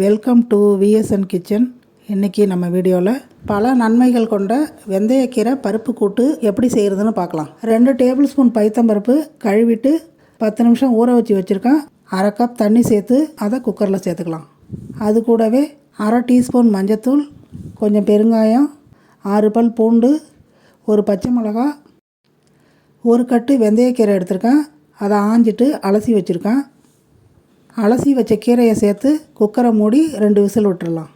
Welcome to VSN kitchen இன்றைக்கி நம்ம வீடியோவில் பல நன்மைகள் கொண்ட வெந்தயக்கீரை பருப்பு கூட்டு எப்படி செய்கிறதுன்னு பார்க்கலாம். ரெண்டு டேபிள் ஸ்பூன் பைத்தம்பருப்பு கழுவிட்டு பத்து நிமிஷம் ஊற வச்சு வச்சுருக்கேன். அரை கப் தண்ணி சேர்த்து அதை குக்கரில் சேர்த்துக்கலாம். அது கூடவே அரை டீஸ்பூன் மஞ்சத்தூள் கொஞ்சம் பெருங்காயம் ஆறு பல் பூண்டு ஒரு பச்சை மிளகா ஒரு கட்டு வெந்தயக்கீரை எடுத்திருக்கேன். அதை ஆஞ்சிட்டு அலசி வச்சுருக்கேன். அலசி வச்ச கீரையை சேர்த்து குக்கரை மூடி ரெண்டு விசில் விட்டுடலாம்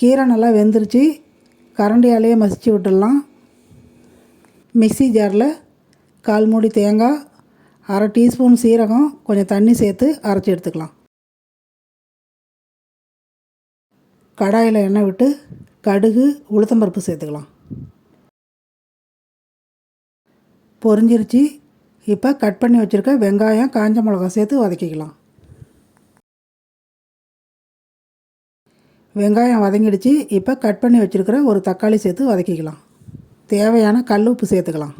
கீரை நல்லா வெந்துருச்சு. கரண்டியாலேயே மசிச்சு விட்டுடலாம் மிக்சி ஜாரில் கால் மூடி தேங்காய் அரை டீஸ்பூன் சீரகம் கொஞ்சம் தண்ணி சேர்த்து அரைச்சி எடுத்துக்கலாம். கடாயில் எண்ணெய் விட்டு கடுகு உளுத்தம்பருப்பு சேர்த்துக்கலாம். பொரிஞ்சிருச்சு. இப்போ கட் பண்ணி வச்சுருக்க வெங்காயம் காஞ்ச மிளகா சேர்த்து வதக்கிக்கலாம். வெங்காயம் வதங்கிடுச்சு. இப்போ கட் பண்ணி வச்சுருக்கிற ஒரு தக்காளி சேர்த்து வதக்கிக்கலாம். தேவையான கல் உப்பு சேர்த்துக்கலாம்.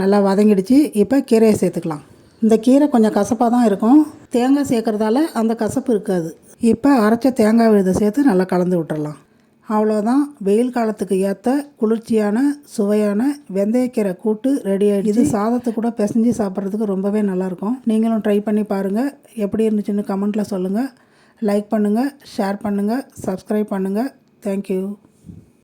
நல்லா வதங்கிடுச்சு. இப்போ கீரையை சேர்த்துக்கலாம். இந்த கீரை கொஞ்சம் கசப்பாக தான் இருக்கும். தேங்காய் சேர்க்குறதால அந்த கசப்பு இருக்காது. இப்போ அரைச்ச தேங்காய் விழுதை சேர்த்து நல்லா கலந்து விட்டுறலாம். அவ்வளோதான் வெயில் காலத்துக்கு ஏற்ற குளிர்ச்சியான சுவையான வெந்தயக்கீரை கூட்டு ரெடி ஆகிடுது இது சாதத்தை கூட பிசைஞ்சு சாப்பிட்றதுக்கு ரொம்பவே நல்லாயிருக்கும். நீங்களும் ட்ரை பண்ணி பாருங்கள் எப்படி இருந்துச்சுன்னு கமெண்ட்டில் சொல்லுங்கள் லைக் பண்ணுங்கள் ஷேர் பண்ணுங்கள் சப்ஸ்கிரைப் பண்ணுங்கள் தேங்க்யூ